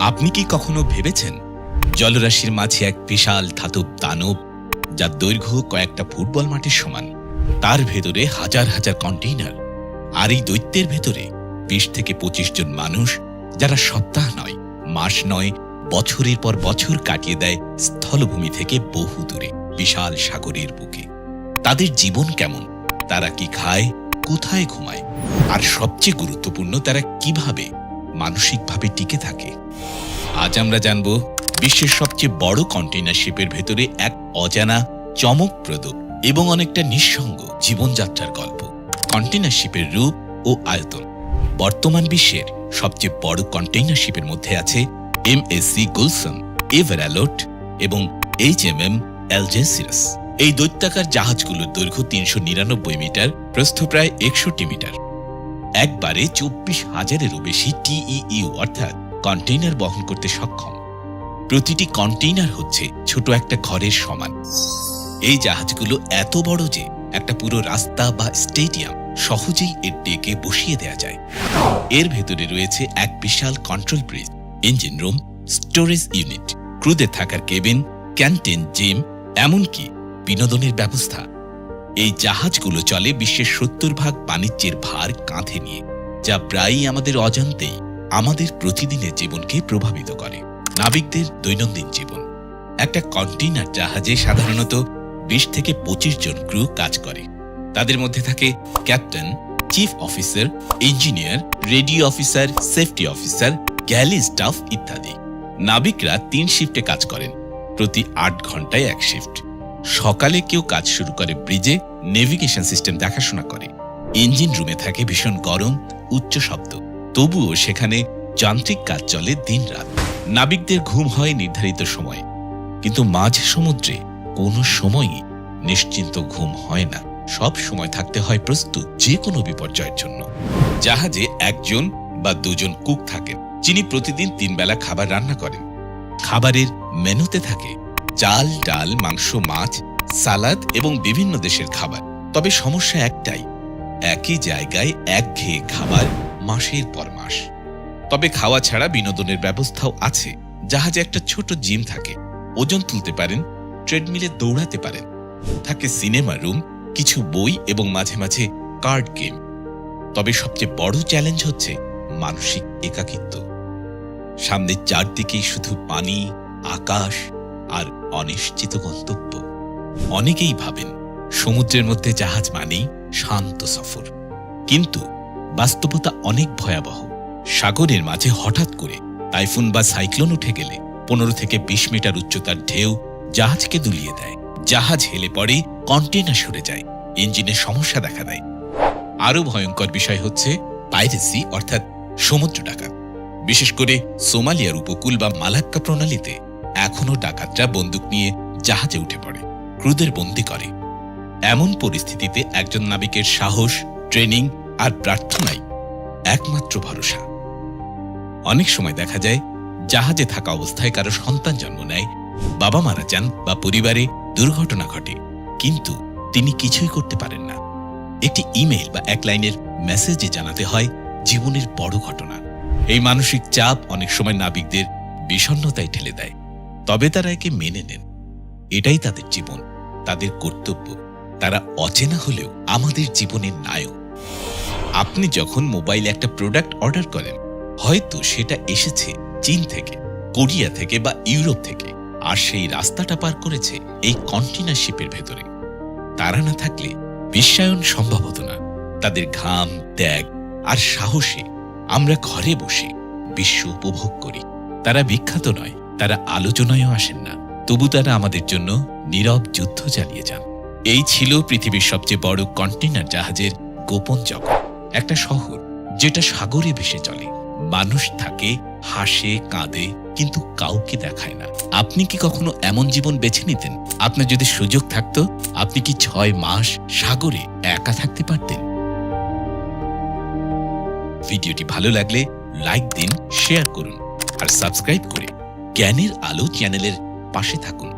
আপনি কি কখনো ভেবেছেন জলরাশির মাঝে এক বিশাল ধাতব দানব যার দৈর্ঘ্য কয়েকটা ফুটবল মাঠের সমান? তার ভেতরে হাজার হাজার কন্টেইনার। আর এই দৈত্যের ভেতরে বিশ থেকে পঁচিশ জন মানুষ যারা সপ্তাহ নয়, মাস নয়, বছরের পর বছর কাটিয়ে দেয় স্থলভূমি থেকে বহু দূরে, বিশাল সাগরের বুকে। তাদের জীবন কেমন? তারা কি খায়? কোথায় ঘুমায়? আর সবচেয়ে গুরুত্বপূর্ণ তারা কীভাবে মানসিকভাবে টিকে থাকে। আজ আমরা জানব বিশ্বের সবচেয়ে বড় কন্টেইনার শিপের ভেতরে এক অজানা, চমকপ্রদ এবং অনেকটা নিঃসঙ্গ জীবনযাত্রার গল্প। কন্টেইনার শিপের রূপ ও আয়তন। বর্তমান বিশ্বের সবচেয়ে বড় কন্টেইনার শিপের মধ্যে আছে M S C Gulsun Ever Alot এবং এইচ এম এম অ্যালজেসিরাস এই দৈত্যাকার জাহাজগুলোর দৈর্ঘ্য তিনশো নিরানব্বই মিটার, প্রস্থ প্রায় একষট্টি মিটার। একবারে চব্বিশ হাজারেরও বেশি টিইইউ অর্থাৎ কন্টেইনার বহন করতে সক্ষম। প্রতিটি কন্টেইনার হচ্ছে ছোট একটা ঘরের সমান। এই জাহাজগুলো এত বড় যে একটা পুরো রাস্তা বা স্টেডিয়াম সহজেই এর ডেকে বসিয়ে দেয়া যায়। এর ভেতরে রয়েছে এক বিশাল control bridge engine room storage unit ক্রুদের থাকার কেবিন ক্যান্টিন জিম এমনকি বিনোদনের ব্যবস্থা। এই জাহাজগুলো চলে বিশ্বের সত্তর ভাগ বাণিজ্যের ভার কাঁধে নিয়ে, যা প্রায়ই আমাদের অজান্তেই আমাদের প্রতিদিনের জীবনকে প্রভাবিত করে। নাবিকদের দৈনন্দিন জীবন। একটা কন্টেইনার জাহাজে সাধারণত বিশ থেকে পঁচিশ জন ক্রু কাজ করে। তাদের মধ্যে থাকে captain, chief officer, engineer radio officer, safety officer, galley staff ইত্যাদি। নাবিকরা তিন শিফটে কাজ করেন। প্রতি আট ঘন্টায় এক শিফট। সকালে কেউ কাজ শুরু করে ব্রিজে নেভিগেশন সিস্টেম দেখাশোনা করে। ইঞ্জিন রুমে থাকে ভীষণ গরম, উচ্চ শব্দ। তবুও সেখানে যান্ত্রিক কাজ চলে দিনরাত। নাবিকদের ঘুম হয় নির্ধারিত সময়ে। কিন্তু মাঝ সমুদ্রে কোনো সময়ই নিশ্চিন্ত ঘুম হয় না। সব সময় থাকতে হয় প্রস্তুত যে কোনো বিপর্যয়ের জন্য। জাহাজে একজন বা দুজন কুক থাকেন, যিনি প্রতিদিন তিন বেলা খাবার রান্না করেন। খাবারের মেনুতে থাকে চাল, ডাল, মাংস, মাছ, সালাদ এবং বিভিন্ন দেশের খাবার। তবে সমস্যা একটাই, একই জায়গায় একঘেয়ে খাবার মাসের পর মাস। তবে খাওয়া ছাড়া বিনোদনের ব্যবস্থাও আছে। জাহাজে একটা ছোট জিম থাকে। ওজন তুলতে পারেন, ট্রেডমিলে দৌড়াতে পারেন। থাকে সিনেমা রুম, কিছু বই এবং মাঝে মাঝে কার্ড গেম। তবে সবচেয়ে বড় চ্যালেঞ্জ হচ্ছে মানসিক একাকিত্ব। সামনের চারদিকেই শুধু পানি, আকাশ আর অনিশ্চিত গন্তব্য। অনেকেই ভাবেন, সমুদ্রের মধ্যে জাহাজ মানেই শান্ত সফর। কিন্তু বাস্তবতা অনেক ভয়াবহ। সাগরের মাঝে হঠাৎ করে টাইফুন বা সাইক্লোন উঠে গেলে পনেরো থেকে বিশ মিটার উচ্চতার ঢেউ জাহাজকে দুলিয়ে দেয়। জাহাজ হেলে পড়ে কন্টেনার সরে যায়। ইঞ্জিনের সমস্যা দেখা দেয়। আরও ভয়ঙ্কর বিষয় হচ্ছে পাইরেসি, অর্থাৎ সমুদ্র ডাকাত। বিশেষ করে সোমালিয়ার উপকূল বা মালাক্কা প্রণালীতে এখনও ডাকাতরা বন্দুক নিয়ে জাহাজে উঠে পড়ে, ক্রুদের বন্দি করে। এমন পরিস্থিতিতে একজন নাবিকের সাহস, ট্রেনিং আর প্রার্থনাই একমাত্র ভরসা। অনেক সময় দেখা যায়, জাহাজে থাকা অবস্থায় কারও সন্তান জন্ম নেয়, বাবা মারা যান বা পরিবারে দুর্ঘটনা ঘটে, কিন্তু তিনি কিছুই করতে পারেন না। একটি ইমেইল বা এক লাইনের মেসেজে জানাতে হয় জীবনের বড় ঘটনা। এই মানসিক চাপ অনেক সময় নাবিকদের বিষণ্নতায় ঠেলে দেয়। তবে তারা একে মেনে নেন। এটাই তাদের জীবন, তাদের কর্তব্য। তারা অচেনা হলেও আমাদের জীবনের নায়ক। আপনি যখন মোবাইলে একটা প্রোডাক্ট অর্ডার করেন, হয়তো সেটা এসেছে চীন থেকে, কোরিয়া থেকে বা ইউরোপ থেকে, আর সেই রাস্তাটা পার করেছে এই কন্টেনার শিপের ভেতরে। তারা না থাকলে বিশ্বায়ন সম্ভব হতো না। তাদের ঘাম, ত্যাগ আর সাহসে আমরা ঘরে বসে বিশ্ব উপভোগ করি। তারা বিখ্যাত নয় তারা আলোচনায়ও আসেন না। তবু তারা আমাদের জন্য নীরব যুদ্ধ চালিয়ে যান। এই ছিল পৃথিবীর সবচেয়ে বড় কন্টেনার জাহাজের গোপন জগৎ, একটা শহর যেটা সাগরে ভেসে চলে। মানুষ থাকে, হাসে, কাঁদে, কিন্তু কাউকে দেখায় না। আপনি কি কখনো এমন জীবন বেছে নিতেন? আপনার যদি সুযোগ থাকতো, আপনি কি ছয় মাস সাগরে একা থাকতে পারতেন? ভিডিওটি ভালো লাগলে লাইক দিন, শেয়ার করুন, আর সাবস্ক্রাইব করে জ্ঞানের আলো চ্যানেলের পাশে থাকুন।